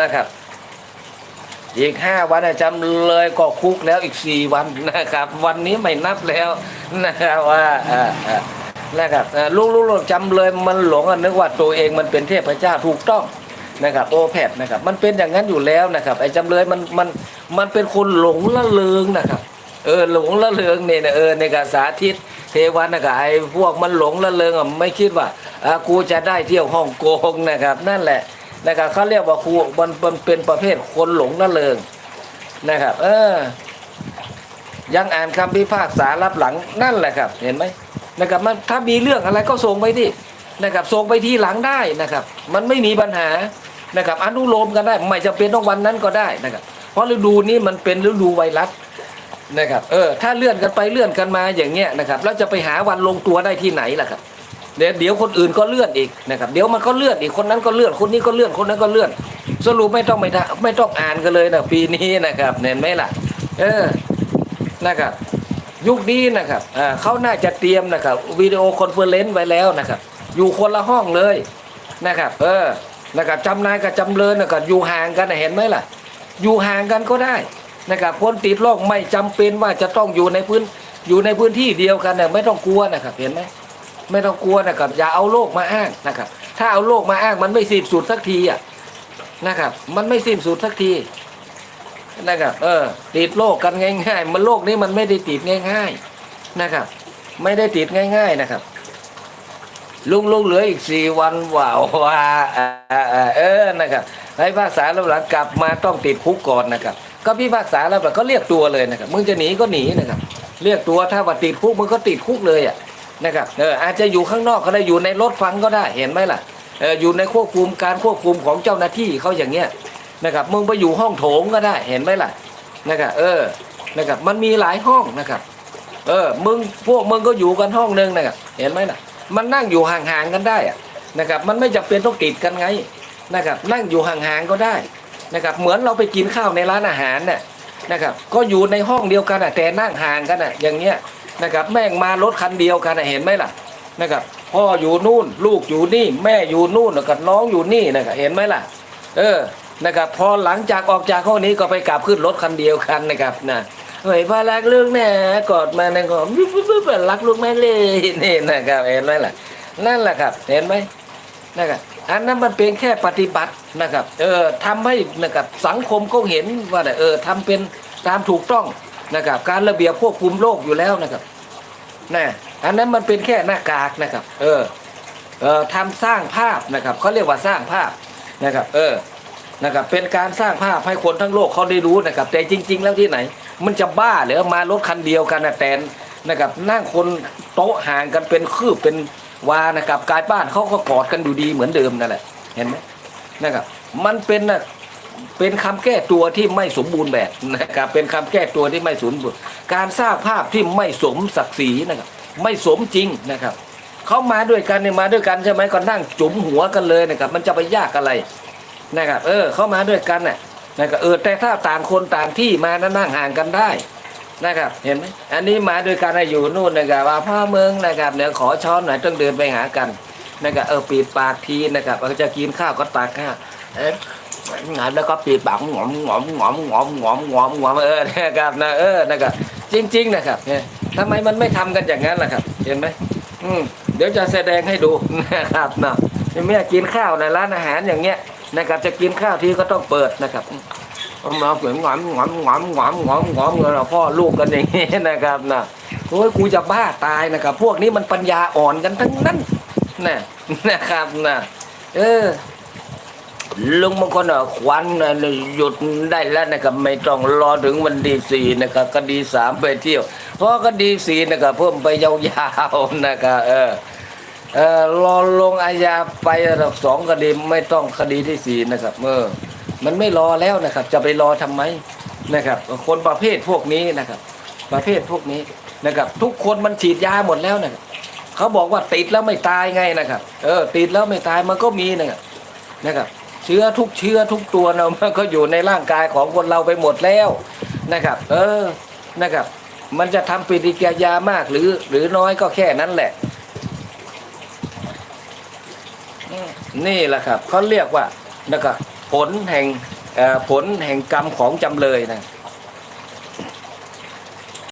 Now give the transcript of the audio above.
นะครับอีกห้าวันจำเลยก็คุกแล้วอีกสี่วันนะครับ วันนี้ไม่นับแล้วนะครับว่าอ่านะครับลูกลูกๆจำเลยมันหลงนึกว่าตัวเองมันเป็นเทพเจ้าถูกต้องนะครับโอแพดนะครับ มันเป็นอย่างนั้นอยู่แล้วนะครับไอ้จำเลยมันมันมันเป็นคนหลงละเลงนะครับ เออหลงละเลงเนี่ยเออในการสาธิตเทวันนะครับไอ้พวกมันหลงละเลงอะไม่คิดว่าอ่ากูจะได้เที่ยวฮ่องกงนะครับ นั่นแหละ นะครับเขาเรียกว่าครูมันเป็นประเภทคนหลงละเลงนะครับ เออ ยังอ่านคำพิพากษารับหลังนั่นแหละครับ เห็นไหมนะครับมันถ้ามีเรื่องอะไรก็ส่งไปที่นะครับส่งไปที่หลังได้นะครับ มันไม่มีปัญหานะครับอนุโลมกันได้ไม่จำเป็นต้องวันนั้นก็ได้นะครับ เพราะฤดูนี้มันเป็นฤดูไวรัสนะครับ เออ ถ้าเลื่อนกันไปเลื่อนกันมาอย่างเงี้ยนะครับแล้วจะไปหาวันลงตัวได้ที่ไหนล่ะครับ เดี๋ยวเดี๋ยวคนอื่นก็เลื่อนอีกนะครับเดี๋ยวมันก็เลื่อนอีกคนนั้นก็เลื่อนคนนี้ก็เลื่อนคนนั้นก็เลื่อน สรุปไม่ต้องไม่ได้ไม่ต้องอ่านกันเลยนะปีนี้นะครับเห็นไหมล่ะ เออนะครับ ยุคนี้นะครับเขาน่าจะเตรียมนะครับวิดีโอคอนเฟอเรนซ์ไว้แล้วนะครับ อยู่คนละห้องเลยนะครับ เออนะครับจำนายกับจำเลยนะครับอยู่ห่างกันเห็นไหมล่ะ อยู่ห่างกันก็ได้นะครับคนติดโรคไม่จำเป็นว่าจะต้องอยู่ในพื้นอยู่ในพื้นที่เดียวกันเนี่ยไม่ต้องกลัวนะครับเห็นไหม ไม่ต้องกลัวนะครับ อย่าเอาโรคมาอ้างนะครับ ถ้าเอาโรคมาอ้างมันไม่สิ้นสุดสักทีอะนะครับ มันไม่สิ้นสุดสักทีนะครับเออติดโรคกันง่าย ๆ มันโรคนี้มันไม่ได้ติดง่าย ๆนะครับ ไม่ได้ติดง่าย ๆนะครับ ลุงลุงเหลืออีกสี่วันว้าวว่าอ่าอ่าเออนะครับให้ภาคษาแล้วหลังกลับมาต้องติดคุกก่อนนะครับ ก็พี่ภาคษาแล้วก็เรียกตัวเลยนะครับมึงจะหนีก็หนีนะครับ เรียกตัวถ้าว่าติดคุกมึงก็ติดคุกเลยอะ นะครับเอออาจจะอยู่ข้างนอกก็ได้อยู่ในรถฟังก็ได้เห็นไหมล่ะเอออยู่ในควบคุมการควบคุมของเจ้าหน้าที่เขาอย่างเงี้ยนะครับมึงไปอยู่ห้องโถงก็ได้เห็นไหมล่ะนะครับเออนะครับมันมีหลายห้องนะครับเออมึงพวกมึงก็อยู่กันห้องหนึงนะครับเห็นไหมล่ะ มันนั่งอยู่ห่างๆกันได้อะนะครับมันไม่จำเป็นต้องติดกันไงนะครับนั่งอยู่ห่างๆก็ได้นะครับเหมือนเราไปกินข้าวในร้านอาหารเนี่ยนะครับก็อยู่ในห้องเดียวกันอะแต่นั่งห่างกันอะอย่างเงี้ย นะครับแม่งมารถคันเดียวกันเห็นไหมล่ะนะครับพ่ออยู่นู่น ลูกอยู่นี่แม่อยู่นู่นแล้วก็น้องอยู่นี่นะครับเห็นไหมล่ะ เออนะครับพอหลังจากออกจากห้องนี้ก็ไปกลับขึ้นรถคันเดียวกันนะครับนะเฮ้ยพารักลูกแน่กอดมาในก็ปุ๊บปุ๊บปุ๊บรักลูกแม่เลยนี่นะครับเห็นไหมล่ะ นั่นแหละครับ เห็นไหมนะครับอันนั้นมันเป็นแค่ปฏิบัตินะครับ เออทำให้นะครับสังคมเขาเห็นว่าเนี่ยเออทำเป็นตามถูกต้อง นะครับ การระเบียบควบคุมโรคอยู่แล้วนะครับนะอันนั้นมันเป็นแค่หน้ากากนะครับ เออเออทำสร้างภาพนะครับเขาเรียกว่าสร้างภาพนะครับ เออนะครับเป็นการสร้างภาพให้คนทั้งโลกเขาได้รู้นะครับ แต่จริง ๆ แล้วที่ไหน มันจะบ้าหรือมารถคันเดียวกันนะแต่นะครับนั่งคนโต๊ะห่างกันเป็นคืบเป็นวานะครับกายบ้านเขาก็กอดกันอยู่ดีเหมือนเดิมนั่นแหละเห็นไหมนะครับ มันเป็นนะ เป็นคำแก้ตัวที่ไม่สมบูรณ์แบบนะครับ เป็นคำแก้ตัวที่ไม่สมบูรณ์ การสร้างภาพที่ไม่สมศักดิ์ศรีนะครับ ไม่สมจริงนะครับเขามาด้วยกันเนี่ยมาด้วยกันใช่ไหมก็นั่งจุ๋มหัวกันเลยนะครับ มันจะไปยากอะไรนะครับ เออเข้ามาด้วยกันน่ะนะครับเออแต่ถ้าต่างคนต่างที่มานั้นนั่งห่างกันได้นะครับ เห็นไหมอันนี้มาด้วยกันอยู่นู่นนะครับว่าพ่อเมืองนะครับเดี๋ยวขอช้อนหน่อยต้องเดินไปหากันนะครับเออปิดปากทีนะครับเออจะกินข้าวก็ตักข้าวเอ๊ะ งานแล้วก็ปิดปากหงอมหงอมหงอมหงอมหงอมหงอมหงอมเออนะครับนะเออนะครับจริง ๆ นะครับเนี่ยทำไมมันไม่ทำกันอย่างนั้นล่ะครับ เห็นไหมอืมเดี๋ยวจะแสดงให้ดูนะครับนะแม่กินข้าวในร้านอาหารอย่างเงี้ยนะครับจะกินข้าวทีก็ต้องเปิดนะครับมาเหมือนหงอมหงอมหงอมหงอมหงอมหงอมเงินพ่อลูกกันอย่างนี้นะครับนะโอ้ยกูจะบ้าตายนะครับ พวกนี้มันปัญญาอ่อนกันทั้งนั้นนะนะครับนะเออ ลุงบางคนอะควันน่ะหยุดได้แล้วนะครับไม่ต้องรอถึงวันดีสี่นะครับคดีสามไปเที่ยว เพราะคดีสี่นะครับเพิ่มไปยาวๆนะครับเออเออรอลงอาญาไประดับสองคดีไม่ต้องคดีที่สี่นะครับเออมันไม่รอแล้วนะครับ จะไปรอทำไมนะครับ คนประเภทพวกนี้นะครับ ประเภทพวกนี้นะครับ ทุกคนมันฉีดยาหมดแล้วนะครับเขาบอกว่าติดแล้วไม่ตายไงนะครับ เออ ติดแล้วไม่ตายมันก็มีนะครับนะครับ เชื้อทุกเชื้อทุกตัวเนาะมันก็อยู่ในร่างกายของคนเราไปหมดแล้วนะครับ เออนะครับ มันจะทำปฏิกิริยามากหรือ หรือน้อยก็แค่นั้นแหละ นี่แหละครับเขาเรียกว่านะครับผลแห่งผลแห่งกรรมของจำเลยนะ